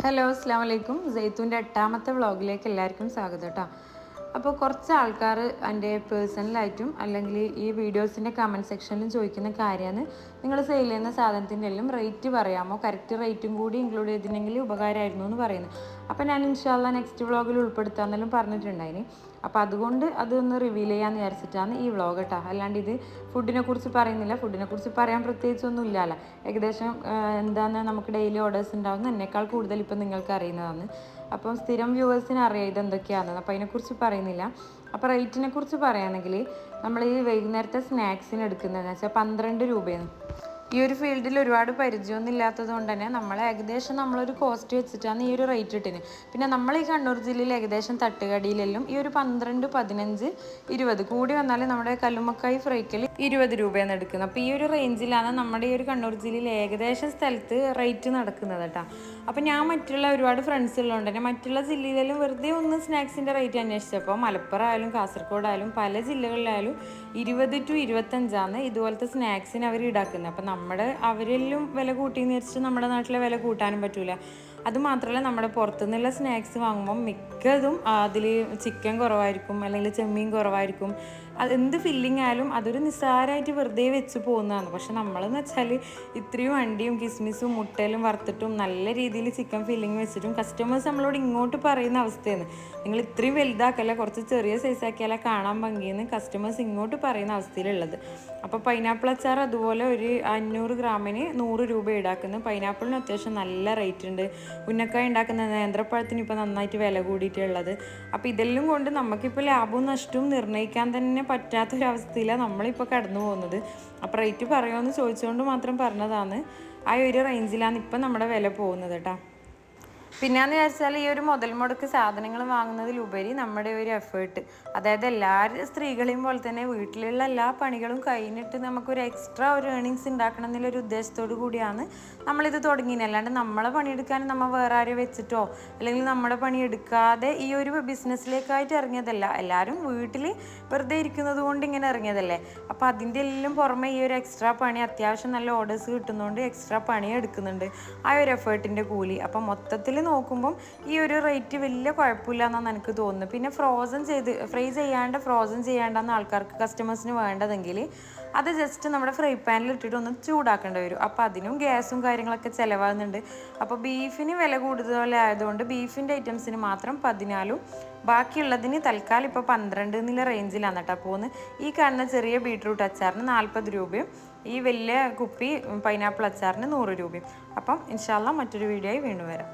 Hello അസ്സാം വലൈക്കും ജെയ്ത്തൂന്റെ എട്ടാമത്തെ വ്ളോഗിലേക്ക് എല്ലാവർക്കും സ്വാഗതം കേട്ടോ അപ്പോൾ കുറച്ച് ആൾക്കാർ എന്റെ പേഴ്സണലായിട്ടും അല്ലെങ്കിൽ ഈ വീഡിയോസിന്റെ കമന്റ് സെക്ഷനിലും ചോദിക്കുന്ന കാര്യമാണ് നിങ്ങൾ സെയിൽ ചെയ്യുന്ന സാധനത്തിന്റെ എല്ലാം റേറ്റ് പറയാമോ കറക്റ്റ് റേറ്റും കൂടി ഇൻക്ലൂഡ് ചെയ്തിട്ടുണ്ടെങ്കിൽ ഉപകാരമായിരുന്നു എന്ന് പറയുന്നത്. അപ്പോൾ ഞാൻ ഇൻഷാല്ല നെക്സ്റ്റ് വ്ളോഗിൽ ഉൾപ്പെടുത്താമെന്നെല്ലാം പറഞ്ഞിട്ടുണ്ടായിന്. അപ്പോൾ അതുകൊണ്ട് അതൊന്ന് റിവീൽ ചെയ്യാമെന്ന് വിചാരിച്ചിട്ടാണ് ഈ വ്ളോഗ് കേട്ടോ അല്ലാണ്ട് ഇത് ഫുഡിനെ കുറിച്ച് പറയുന്നില്ല. ഫുഡിനെ കുറിച്ച് പറയാൻ പ്രത്യേകിച്ചൊന്നും ഇല്ലല്ലോ. ഏകദേശം എന്താണ് നമുക്ക് ഡെയിലി ഓർഡേഴ്സ് ഉണ്ടാവുന്ന എന്നേക്കാൾ കൂടുതൽ ഇപ്പം നിങ്ങൾക്ക് അറിയുന്നതാണ്. അപ്പം സ്ഥിരം വ്യൂവേഴ്സിന് അറിയാം ഇതെന്തൊക്കെയാണെന്ന്. അപ്പോൾ അതിനെക്കുറിച്ച് പറയുന്നില്ല. അപ്പോൾ റേറ്റിനെ കുറിച്ച് പറയുകയാണെങ്കിൽ നമ്മൾ ഈ വൈകുന്നേരത്തെ സ്നാക്സിന് എടുക്കുന്നതെന്ന് വെച്ചാൽ പന്ത്രണ്ട് രൂപയാണ്. ഈ ഒരു ഫീൽഡിൽ ഒരുപാട് പരിചയമൊന്നും ഇല്ലാത്തത് കൊണ്ട് തന്നെ നമ്മൾ ഏകദേശം നമ്മളൊരു കോസ്റ്റ് വെച്ചിട്ടാണ് ഈ ഒരു റേറ്റ് ഇട്ടിന് പിന്നെ നമ്മൾ ഈ കണ്ണൂർ ജില്ലയിൽ ഏകദേശം തട്ടുകടിയിലെല്ലാം ഈ ഒരു പന്ത്രണ്ട് പതിനഞ്ച് ഇരുപത് കൂടി വന്നാൽ നമ്മുടെ കല്ലുമക്കായി ഫ്രൈക്കൽ ഇരുപത് രൂപയാണ് എടുക്കുന്നത്. അപ്പോൾ ഈ ഒരു റേഞ്ചിലാണ് നമ്മുടെ ഈ ഒരു കണ്ണൂർ ജില്ലയിൽ ഏകദേശം സ്ഥലത്ത് റേറ്റ് നടക്കുന്നത് കേട്ടോ. അപ്പോൾ ഞാൻ മറ്റുള്ള ഒരുപാട് ഫ്രണ്ട്സ് ഉള്ളതുകൊണ്ട് തന്നെ മറ്റുള്ള ജില്ലയിലും വെറുതെ ഒന്ന് സ്നാക്സിന്റെ റേറ്റ് അന്വേഷിച്ചപ്പോൾ മലപ്പുറം ആയാലും കാസർഗോഡ് ആയാലും പല ജില്ലകളിലായാലും ഇരുപത് ടു ഇരുപത്തഞ്ചാണ് ഇതുപോലത്തെ സ്നാക്സിന് അവർ ഈടാക്കുന്നത് അപ്പം നമ്മുടെ അവരെല്ലാം വില കൂട്ടിയെന്ന് വെച്ചിട്ട് നമ്മുടെ നാട്ടിലെ വില കൂട്ടാനും പറ്റൂല. അതുമാത്രമല്ല നമ്മുടെ പുറത്തുനിന്നുള്ള സ്നാക്സ് വാങ്ങുമ്പോൾ മിക്കതും അതിൽ ചിക്കൻ കുറവായിരിക്കും അല്ലെങ്കിൽ ചെമ്മീൻ കുറവായിരിക്കും അത് എന്ത് ഫില്ലിംഗ് ആയാലും അതൊരു നിസ്സാരമായിട്ട് വെറുതെ വെച്ച് പോകുന്നതാണ്. പക്ഷെ നമ്മളെന്ന് വെച്ചാൽ ഇത്രയും വണ്ടിയും കിസ്മിസും മുട്ടയിലും വറുത്തിട്ടും നല്ല രീതിയിൽ ചിക്കൻ ഫില്ലിംഗ് വെച്ചിട്ടും കസ്റ്റമേഴ്സ് നമ്മളോട് ഇങ്ങോട്ട് പറയുന്ന അവസ്ഥയാണ്. നിങ്ങൾ ഇത്രയും വലുതാക്കല്ല കുറച്ച് ചെറിയ സൈസ് ആക്കിയാലേ കാണാൻ ഭംഗിയെന്ന് കസ്റ്റമേഴ്സ് ഇങ്ങോട്ട് പറയുന്ന അവസ്ഥയിലുള്ളത്. അപ്പോൾ പൈനാപ്പിൾ അച്ചാർ അതുപോലെ ഒരു അഞ്ഞൂറ് ഗ്രാമിന് നൂറ് രൂപ ഈടാക്കുന്നു. പൈനാപ്പിളിന് അത്യാവശ്യം നല്ല റേറ്റ് ഉണ്ട്. ഉന്നക്കായ ഉണ്ടാക്കുന്ന നേന്ത്രപ്പഴത്തിന് ഇപ്പോൾ നന്നായിട്ട് വില കൂടിയിട്ടുള്ളത് അപ്പോൾ ഇതെല്ലാം കൊണ്ട് നമുക്കിപ്പോൾ ലാഭവും നഷ്ടവും നിർണയിക്കാൻ തന്നെ പറ്റാത്തൊരവസ്ഥയിലാണ് നമ്മളിപ്പോൾ കടന്നു പോകുന്നത്. അപ്പോൾ റേറ്റ് പറയുമെന്ന് ചോദിച്ചുകൊണ്ട് മാത്രം പറഞ്ഞതാണ്. ആ ഒരു റേഞ്ചിലാണ് ഇപ്പം നമ്മുടെ വില പോകുന്നത് കേട്ടോ പിന്നെയെന്ന് വിചാരിച്ചാൽ ഈ ഒരു മുതൽ മുടക്ക് സാധനങ്ങൾ വാങ്ങുന്നതിലുപരി നമ്മുടെ ഒരു എഫേർട്ട് അതായത് എല്ലാ സ്ത്രീകളെയും പോലെ തന്നെ വീട്ടിലുള്ള എല്ലാ പണികളും കഴിഞ്ഞിട്ട് നമുക്കൊരു എക്സ്ട്രാ ഒരു ഏണിങ്സ് ഉണ്ടാക്കണം എന്നുള്ളൊരു ഉദ്ദേശത്തോടു കൂടിയാണ് നമ്മളിത് തുടങ്ങിയത്. അല്ലാണ്ട് നമ്മളെ പണിയെടുക്കാൻ നമ്മൾ വേറെ ആരെയും വെച്ചിട്ടോ അല്ലെങ്കിൽ നമ്മുടെ പണി എടുക്കാതെ ഈ ഒരു ബിസിനസ്സിലേക്കായിട്ട് ഇറങ്ങിയതല്ല. എല്ലാവരും വീട്ടിൽ വെറുതെ ഇരിക്കുന്നത് കൊണ്ട് ഇങ്ങനെ ഇറങ്ങിയതല്ലേ. അപ്പോൾ അതിന്റെ എല്ലാം പുറമെ ഈ ഒരു എക്സ്ട്രാ പണി അത്യാവശ്യം നല്ല ഓർഡേഴ്സ് കിട്ടുന്നതുകൊണ്ട് എക്സ്ട്രാ പണി എടുക്കുന്നുണ്ട് ആ ഒരു എഫേർട്ടിന്റെ കൂലി. അപ്പോൾ മൊത്തത്തിൽ നോക്കുമ്പം ഈ ഒരു റേറ്റ് വലിയ കുഴപ്പമില്ല എന്നാണ് എനിക്ക് തോന്നുന്നത്. പിന്നെ ഫ്രോസൺ ചെയ്ത് ഫ്രൈ ചെയ്യാണ്ട് ഫ്രോസൺ ചെയ്യാണ്ടെന്ന് ആൾക്കാർക്ക് കസ്റ്റമേഴ്സിന് വേണ്ടതെങ്കിൽ അത് ജസ്റ്റ് നമ്മുടെ ഫ്രൈ പാനിൽ ഇട്ടിട്ട് ഒന്ന് ചൂടാക്കേണ്ടി വരും. അപ്പോൾ അതിനും ഗ്യാസും കാര്യങ്ങളൊക്കെ ചിലവാകുന്നുണ്ട്. അപ്പോൾ ബീഫിന് വില കൂടുതലായതുകൊണ്ട് ബീഫിന്റെ ഐറ്റംസിന് മാത്രം പതിനാലും ബാക്കിയുള്ളതിന് തൽക്കാലം ഇപ്പോൾ പന്ത്രണ്ട് എന്നുള്ള റേഞ്ചിലാണ് കേട്ടോ പോകുന്നത് ഈ കാണുന്ന ചെറിയ ബീട്രൂട്ട് അച്ചാറിന് നാൽപ്പത് രൂപയും ഈ വലിയ കുപ്പി പൈനാപ്പിൾ അച്ചാറിന് നൂറ് രൂപയും. അപ്പം ഇൻഷാല്ല മറ്റൊരു വീഡിയോ ആയി വീണ്ടും വരാം.